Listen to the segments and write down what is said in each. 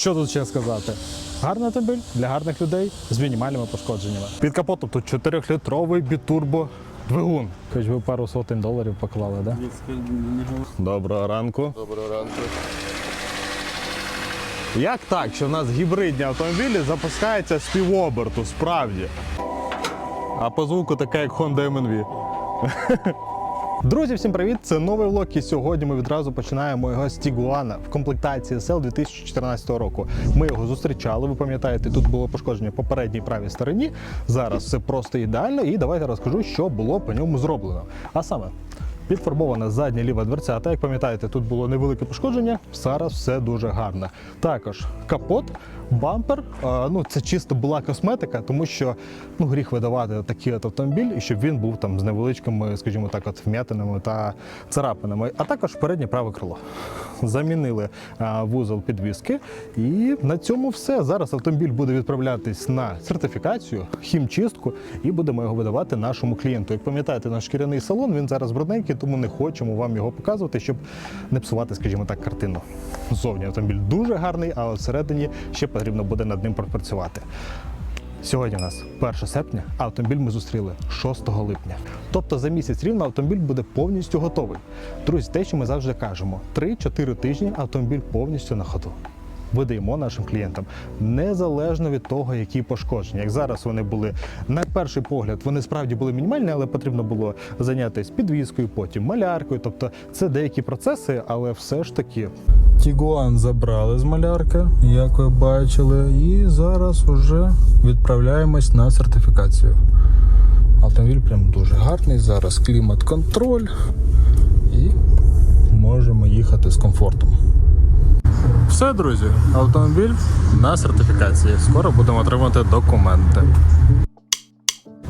Що тут ще сказати? Гарний автомобіль для гарних людей з мінімальними пошкодженнями. Під капотом тут 4-літровий бітурбо двигун. Хоч ви пару сотень доларів поклали, да? Доброго ранку. Доброго ранку. Як так, що в нас гібридні автомобілі запускаються з півоберту, справді. А по звуку таке, як Honda MNV. Друзі, всім привіт! Це новий влог, і сьогодні ми відразу починаємо його з Тігуана в комплектації SL 2014 року. Ми його зустрічали. Ви пам'ятаєте, тут було пошкодження по передній правій стороні. Зараз все просто ідеально. І давайте розкажу, що було по ньому зроблено. А саме. Підфарбована задня ліва дверцята. Як пам'ятаєте, тут було невелике пошкодження. Зараз все дуже гарно. Також капот, бампер. Ну це чисто була косметика, тому що ну гріх видавати такий от автомобіль, і щоб він був там з невеличкими, скажімо так, от вм'ятинами та царапинами. А також переднє праве крило. Замінили вузол підвіски, і на цьому все. Зараз автомобіль буде відправлятись на сертифікацію, хімчистку, і будемо його видавати нашому клієнту. Як пам'ятаєте, наш шкіряний салон він зараз брудненький, тому не хочемо вам його показувати, щоб не псувати, скажімо так, картину. Зовні автомобіль дуже гарний, а всередині ще потрібно буде над ним пропрацювати. Сьогодні у нас 1 серпня, а автомобіль ми зустріли 6 липня. Тобто за місяць рівно автомобіль буде повністю готовий. Друзі, те, що ми завжди кажемо, 3-4 тижні автомобіль повністю на ходу. Видаємо нашим клієнтам незалежно від того, які пошкодження. Як зараз вони були на перший погляд, вони справді були мінімальні, але потрібно було зайнятися підвіскою, потім маляркою. Тобто це деякі процеси, але все ж таки Тігуан забрали з малярки, як ви бачили, і зараз вже відправляємось на сертифікацію. Автомобіль прям дуже гарний. Зараз клімат-контроль і можемо їхати з комфортом. Все, друзі, автомобіль на сертифікації. Скоро будемо отримати документи.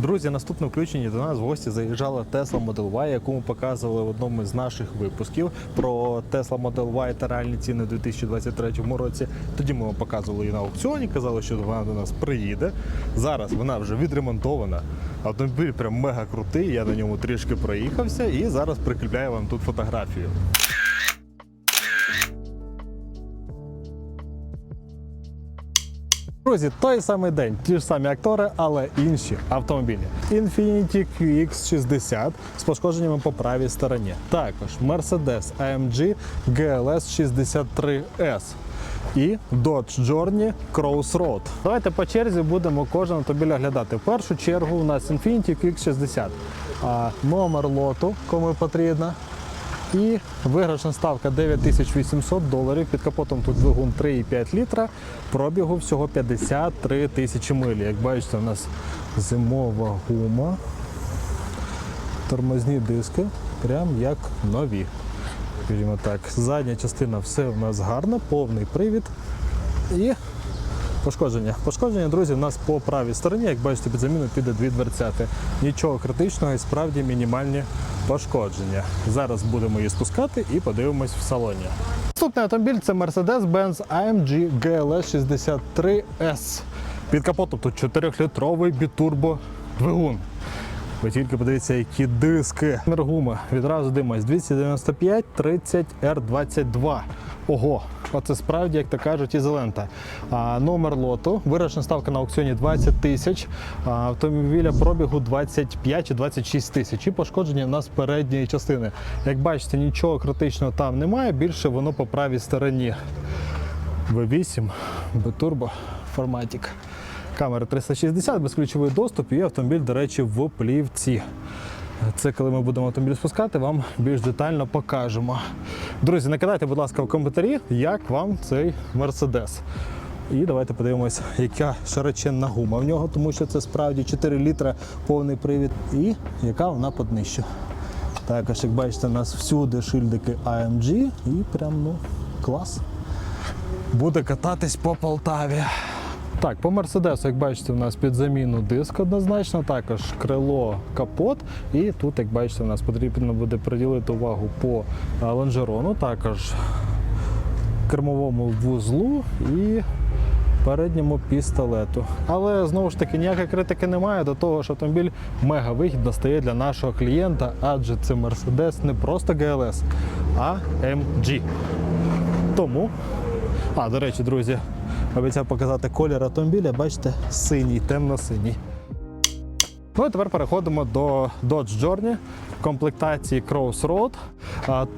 Друзі, наступне включення до нас в гості заїжджала Tesla Model Y, яку ми показували в одному з наших випусків про Tesla Model Y та реальні ціни у 2023 році. Тоді ми вам показували її на аукціоні, казали, що вона до нас приїде. Зараз вона вже відремонтована. Автомобіль прям мега крутий. Я на ньому трішки проїхався і зараз прикріпляю вам тут фотографію. Друзі, той самий день, ті ж самі актори, але інші автомобілі. Infiniti QX60 з пошкодженнями по правій стороні. Також Mercedes AMG GLS 63S. І Dodge Journey Crossroad. Давайте по черзі будемо кожен автомобіль оглядати. В першу чергу у нас Infiniti QX60. А, номер лоту, кому потрібно. І виграшна ставка 9800 доларів. Під капотом тут двигун 3,5 літра. Пробігу всього 53 тисячі милі. Як бачите, у нас зимова гума, тормозні диски, прям як нові. Скажімо так, задня частина все в нас гарно, повний привід. І Пошкодження. Пошкодження, друзі, у нас по правій стороні, як бачите, під заміну піде дві дверцяти. Нічого критичного і справді мінімальні пошкодження. Зараз будемо її спускати і подивимось в салоні. Наступний автомобіль це Mercedes-Benz AMG GLS 63S. Під капотом тут 4-літровий бітурбо двигун. Ви тільки подивіться, які диски. Мергума відразу димось 295 30 R22. Ого, оце справді, як то кажуть, ізолента. А, номер лоту, виручна ставка на аукціоні 20 тисяч, автомобіля пробігу 25 чи 26 тисяч. І пошкодження в нас передньої частини. Як бачите, нічого критичного там немає, більше воно по правій стороні. V8, B-Turbo, Formatic. Камера 360, безключовий доступ і автомобіль, до речі, в плівці. Це коли ми будемо автомобіль спускати, вам більш детально покажемо. Друзі, накидайте, будь ласка, в коментарі, як вам цей Мерседес. І давайте подивимось, яка широченна гума в нього, тому що це справді 4 літра повний привід, і яка вона по. Також, як бачите, у нас всюди шильдики AMG і прям ну клас. Буде кататись по Полтаві. Так, по Мерседесу, як бачите, у нас під заміну диск однозначно, також крило, капот. І тут, як бачите, у нас потрібно буде приділити увагу по лонжерону, також кермовому вузлу і передньому пістолету. Але знову ж таки ніякої критики немає до того, що автомобіль мега вигідно стає для нашого клієнта, адже це Mercedes не просто GLS, а MG. Тому А, до речі, друзі, обіцяв показати колір автомобіля. Бачите, синій, темно-синій. Ну і тепер переходимо до Dodge Journey комплектації Crossroad.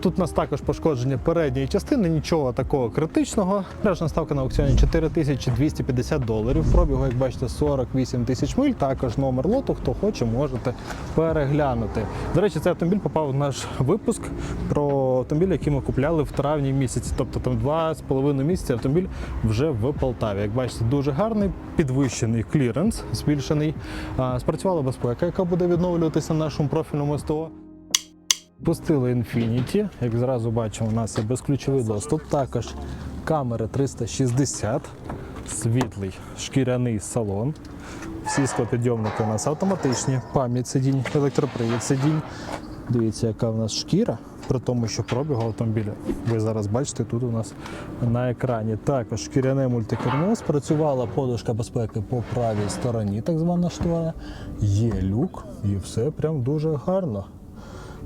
Тут у нас також пошкодження передньої частини, нічого такого критичного. Пляжна ставка на аукціоні 4250 доларів. Пробігу, як бачите, 48 тисяч миль. Також номер лоту. Хто хоче, можете переглянути. До речі, цей автомобіль попав в наш випуск про автомобіль, який ми купляли в травні місяці. Тобто там два з половиною місяці автомобіль вже в Полтаві. Як бачите, дуже гарний, підвищений кліренс, збільшений. Спрацювала безпека, яка буде відновлюватися на нашому профільному СТО. Пустили Infiniti, як зразу бачимо, у нас є безключовий доступ. Також камери 360, світлий шкіряний салон. Всі склопідйомники у нас автоматичні, пам'ять сидінь, електропривід сидінь. Дивіться, яка в нас шкіра, при тому, що пробігу автомобіля. Ви зараз бачите тут у нас на екрані. Також шкіряне мультикермо, спрацювала подушка безпеки по правій стороні, так звана штора. Є люк, і все прям дуже гарно.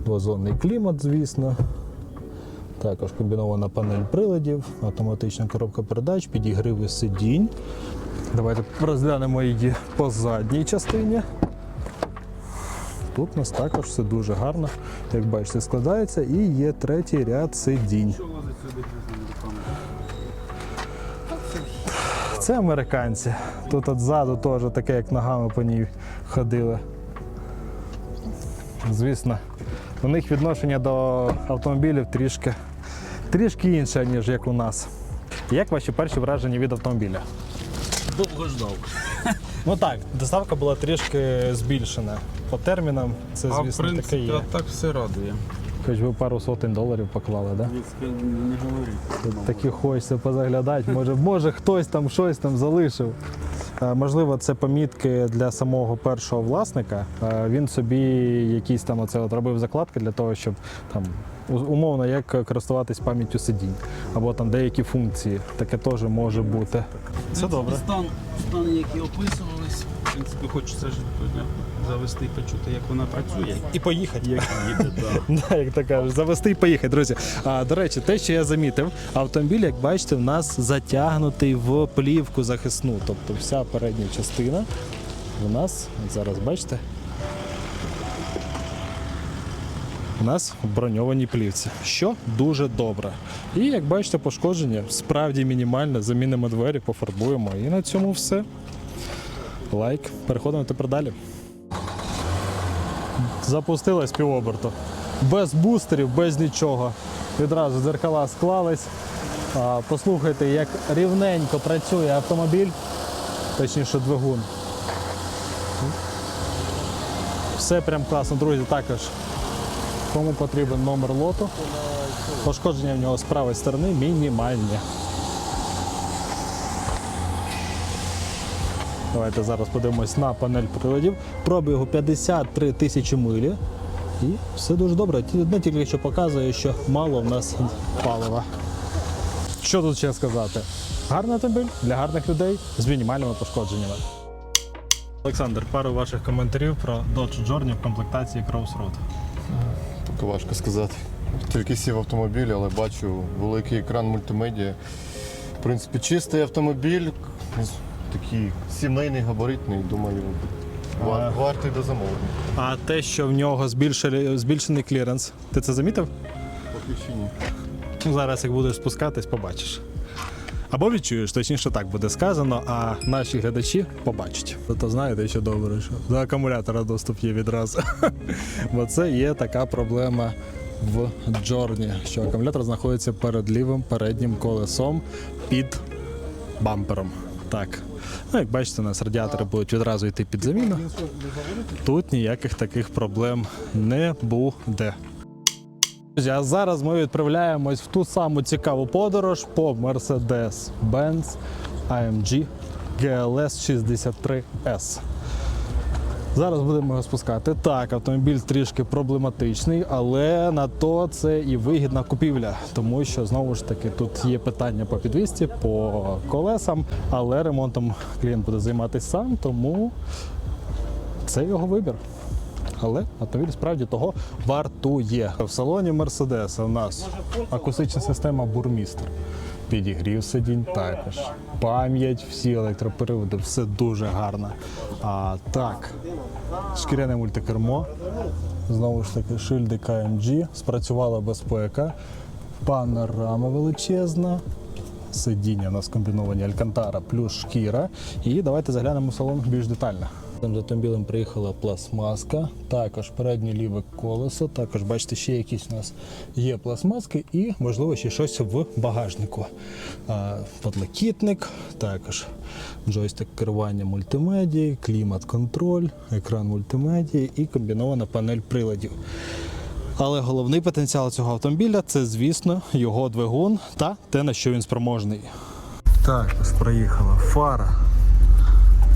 Двозонний клімат, звісно. Також комбінована панель приладів, автоматична коробка передач, підігриви сидінь. Давайте розглянемо її по задній частині. Тут у нас також все дуже гарно, як бачите, складається і є третій ряд сидінь. Це американці. Тут от ззаду теж таке, як ногами по ній ходили. Звісно, у них відношення до автомобілів трішки, трішки інше, ніж як у нас. Як ваші перші враження від автомобіля? Довго ждав. Ну так, доставка була трішки збільшена. По термінам це, А в звісно, таке принципі, є. а так все радує. Хоч ви пару сотень доларів поклали, так? Да? Не говоріть. Такі хочеться позаглядати. Може, може хтось там щось там залишив. Е, Можливо, це помітки для самого першого власника. Е, Він собі якісь там оце от робив закладки для того, щоб там умовно як користуватись пам'яттю сидінь або там деякі функції. Таке теж може бути. Це добре. Стан, стан, які описувались. Принципі, хочеться ж е, завести і почути, як вона працює. І поїхати. Як їде, да. Да, як то кажуть, завести і поїхати, друзі. А, до речі, те, що я замітив, автомобіль, як бачите, в нас затягнутий в плівку захисну. Тобто вся передня частина у нас, от зараз бачите, у нас в броньованій плівці, що дуже добре. І як бачите, пошкодження справді мінімальне. Замінимо двері, пофарбуємо. І на цьому все. Лайк. Переходимо тепер далі. Запустилась півоберту. Без бустерів, без нічого. Відразу дзеркала склались. Послухайте, як рівненько працює автомобіль, точніше двигун. Все прям класно, друзі. Також кому потрібен номер лоту. Пошкодження в нього з правої сторони мінімальні. Давайте зараз подивимось на панель приладів. Пробігу 53 тисячі милі. І все дуже добре. Одне тільки що показує, що мало в нас палива. Що тут ще сказати? Гарний автомобіль для гарних людей з мінімальними пошкодженнями. Олександр, пару ваших коментарів про Dodge Journey в комплектації Crossroad. Таке важко сказати. Тільки сів автомобіль, але бачу великий екран мультимедіа. В принципі, чистий автомобіль, такий сімейний, габаритний, думаю, ва- вартий до замовлення. А те, що в нього збільшили, збільшений кліренс, ти це замітив? Поки що ні. Ну, Зараз, як будеш спускатись, побачиш. Або відчуєш, точніше так буде сказано, а наші глядачі побачать. То знаєте, що добре, що до акумулятора доступ є відразу. Бо це є така проблема в Джорні, що акумулятор знаходиться перед лівим переднім колесом під бампером. Так. Ну, як бачите, у нас радіатори будуть відразу йти під заміну. Тут ніяких таких проблем не буде. Друзі, а зараз ми відправляємось в ту саму цікаву подорож по Mercedes-Benz AMG GLS 63S. Зараз будемо його спускати. Так, автомобіль трішки проблематичний, але на то це і вигідна купівля, тому що знову ж таки тут є питання по підвісті, по колесам, але ремонтом клієнт буде займатися сам, тому це його вибір. Але автомобіль справді того вартує. В салоні Мерседеса у нас акустична система бурмістр. Підігрів сидінь також. Пам'ять, всі електроприводи, все дуже гарно. А, так, шкіряне мультикермо. Знову ж таки, шильди КМГ, спрацювала безпека, панорама величезна, сидіння у нас комбіновані Алькантара плюс шкіра. І давайте заглянемо в салон більш детально. За автомобілем приїхала пластмаска, також переднє ліве колесо, також бачите, ще якісь у нас є пластмаски і, можливо, ще щось в багажнику. А, Подлокітник, також джойстик керування мультимедії, клімат-контроль, екран мультимедії і комбінована панель приладів. Але головний потенціал цього автомобіля це, звісно, його двигун та те, на що він спроможний. Так, ось проїхала фара.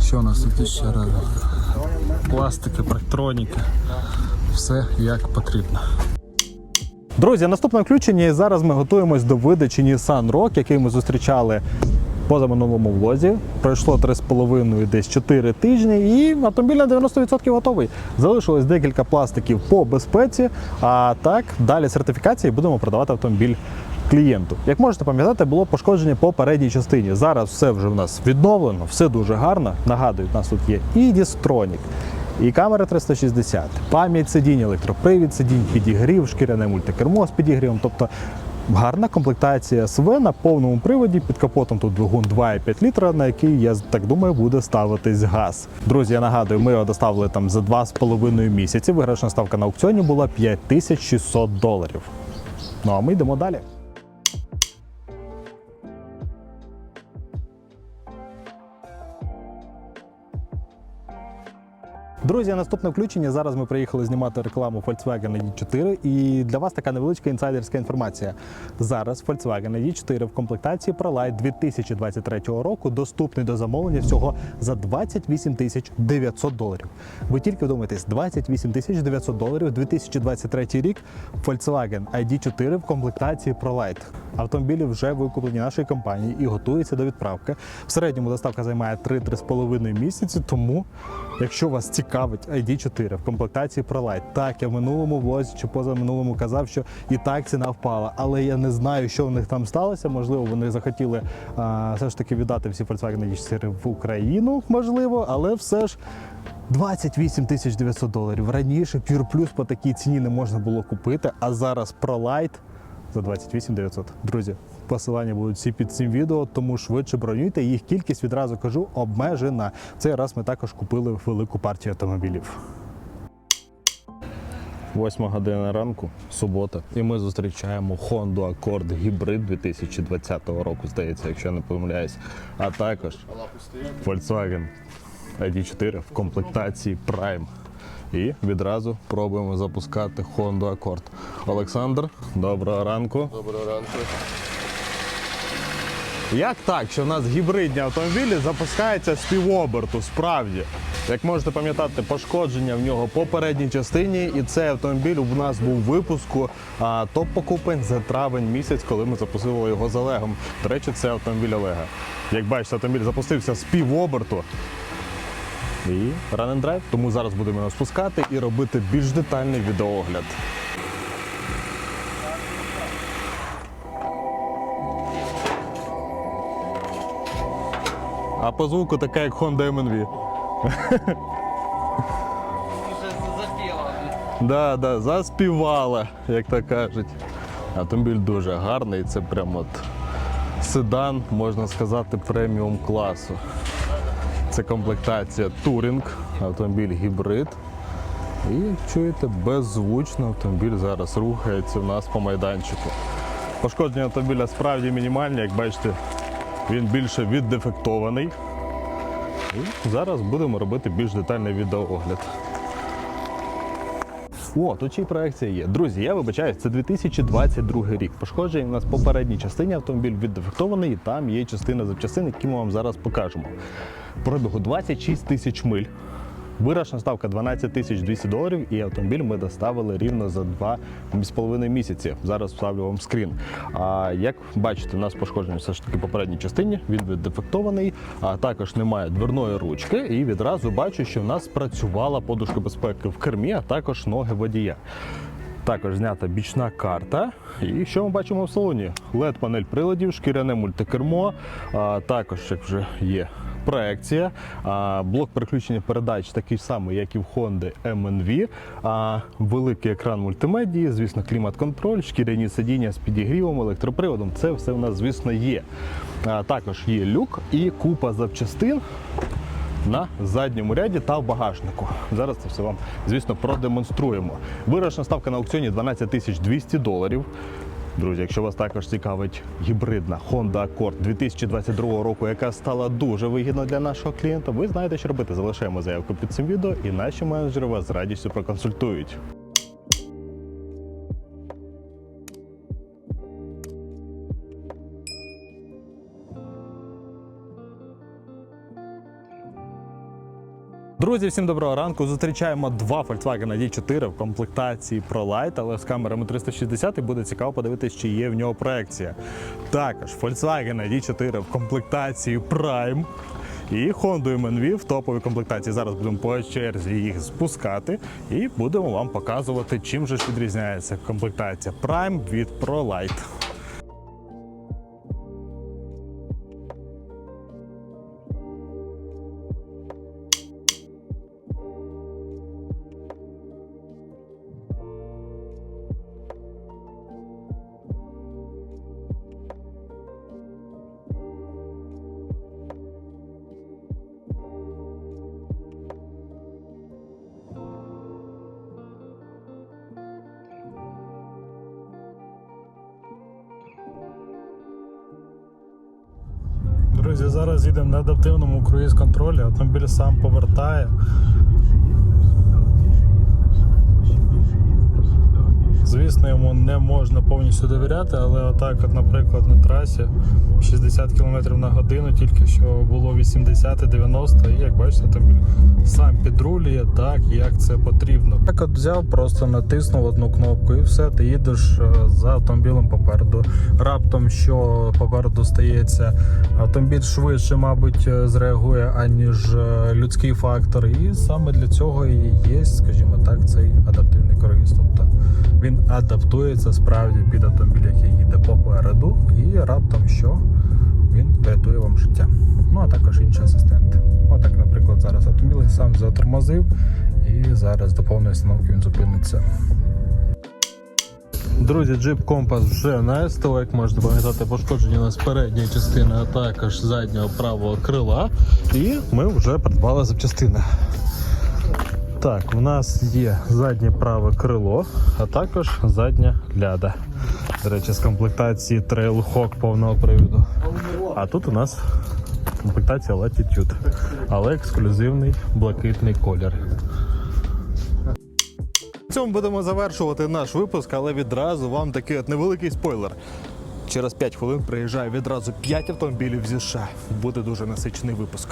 Що у нас тут ще раз? Пластики, парктроніки. Все як потрібно. Друзі, наступне включення і зараз ми готуємось до видачі Nissan Rogue, який ми зустрічали позаминулому влозі. Пройшло 3,5 десь 4 тижні, і автомобіль на 90% готовий. Залишилось декілька пластиків по безпеці. А так, далі сертифікації будемо продавати автомобіль клієнту. Як можете пам'ятати, було пошкодження по передній частині. Зараз все вже в нас відновлено, все дуже гарно. Нагадую, у нас тут є і Distronic, і камера 360, пам'ять сидінь, електропривід сидінь, підігрів, шкіряне мультикермо з підігрівом. Тобто гарна комплектація СВ на повному приводі. Під капотом тут двигун 2,5 літра, на який я так думаю буде ставитись газ. Друзі, я нагадую, ми його доставили там за 2,5 місяці. Виграшна ставка на аукціоні була 5600 доларів. Ну а ми йдемо далі. Друзі, наступне включення. Зараз ми приїхали знімати рекламу Volkswagen ID4 і для вас така невеличка інсайдерська інформація. Зараз Volkswagen ID4 в комплектації ProLite 2023 року доступний до замовлення всього за 28 тисяч 900 доларів. Ви тільки вдумайтесь, 28 тисяч 900 доларів 2023 рік Volkswagen ID4 в комплектації ProLite. Автомобілі вже викуплені нашою компанією і готуються до відправки. В середньому доставка займає 3-3,5 місяці, тому Якщо вас цікавить ID4 в комплектації ProLite, так я в минулому влозі чи позаминулому казав, що і так ціна впала, але я не знаю, що в них там сталося. Можливо, вони захотіли а, все ж таки віддати всі Volkswagen ID4 в Україну, можливо, але все ж. 28 тисяч 900 доларів. Раніше Pure Plus по такій ціні не можна було купити, а зараз ProLite за 28 900. Друзі, посилання будуть всі під цим відео, тому швидше бронюйте. Їх кількість відразу кажу обмежена. Цей раз ми також купили велику партію автомобілів. Восьма година ранку, субота, і ми зустрічаємо Honda Accord Hybrid 2020 року, здається, якщо я не помиляюсь. А також Volkswagen ID4 в комплектації Prime. І відразу пробуємо запускати Honda Accord. Олександр, доброго ранку. Доброго ранку. Як так, що в нас гібридні автомобілі запускаються з півоберту, справді. Як можете пам'ятати, пошкодження в нього по передній частині, і цей автомобіль у нас був в випуску топ покупень за травень місяць, коли ми запустили його з Олегом. До речі, це автомобіль Олега. Як бачите, автомобіль запустився з півоберту. І run and drive. Тому зараз будемо його спускати і робити більш детальний відеоогляд. А по звуку така, як Honda MNV. Да, да, заспівала, як то кажуть. Автомобіль дуже гарний, це прям от седан, можна сказати, преміум класу. Це комплектація Touring, автомобіль гібрид. І чуєте, беззвучно автомобіль зараз рухається у нас по майданчику. Пошкодження автомобіля справді мінімальні, як бачите, він більше віддефектований. І зараз будемо робити більш детальний відеоогляд. О, тут ще й проекція є. Друзі, я вибачаюсь, це 2022 рік. Пошкодження у нас попередній частині автомобіль віддефектований, і там є частина запчастин, які ми вам зараз покажемо. Пробігу 26 тисяч миль. Вирашна ставка 12 тисяч 200 доларів, і автомобіль ми доставили рівно за 2,5 місяці. Зараз вставлю вам скрін. А як бачите, у нас пошкодження все ж таки по передній частині, він віддефектований, а також немає дверної ручки. І відразу бачу, що в нас працювала подушка безпеки в кермі, а також ноги водія. Також знята бічна карта. І що ми бачимо в салоні? led панель приладів, шкіряне мультикермо, а, також як вже є. Проекція, блок переключення передач такий самий, як і в Honda MNV, великий екран мультимедії, звісно, клімат-контроль, шкіряні сидіння з підігрівом, електроприводом. Це все в нас, звісно, є. Також є люк і купа запчастин на задньому ряді та в багажнику. Зараз це все вам, звісно, продемонструємо. Виручна ставка на аукціоні 12 200 доларів. Друзі, якщо вас також цікавить гібридна Honda Accord 2022 року, яка стала дуже вигідна для нашого клієнта, ви знаєте, що робити. Залишаємо заявку під цим відео, і наші менеджери вас з радістю проконсультують. Друзі, всім доброго ранку. Зустрічаємо два Volkswagen D4 в комплектації ProLight, але з камерами 360 і буде цікаво подивитися, чи є в нього проекція. Також Volkswagen D4 в комплектації Prime. І Honda MNV в топовій комплектації. Зараз будемо по черзі їх спускати і будемо вам показувати, чим же ж відрізняється комплектація Prime від ProLight. Друзі, зараз їдемо на адаптивному круїз контролі, автомобіль сам повертає. Звісно, йому не можна повністю довіряти, але отак, от, наприклад, на трасі 60 км на годину, тільки що було 80-90, і як бачите, автомобіль сам підрулює так, як це потрібно. Так от взяв, просто натиснув одну кнопку і все, ти їдеш е, за автомобілем попереду. Раптом, що попереду стається, автомобіль швидше, мабуть, е, зреагує, аніж е, людський фактор. І саме для цього і є, скажімо так, цей адаптивний круїз. Тобто він адаптується справді під автомобіль, який їде попереду, і раптом що він врятує вам життя. Ну а також інші асистенти. Отак, наприклад, зараз автомобіль сам затормозив, і зараз до повної остановки він зупиниться. Друзі, джип компас вже на СТО, як можете пам'ятати, пошкодження у нас передньої частини, а також заднього правого крила. І ми вже придбали запчастини. Так, в нас є заднє праве крило, а також задня ляда. До речі, з комплектації Trailhawk повного приводу. А тут у нас комплектація Latitude, але ексклюзивний блакитний колір. В цьому будемо завершувати наш випуск, але відразу вам такий от невеликий спойлер. Через 5 хвилин приїжджає відразу 5 автомобілів зі США. Буде дуже насичений випуск.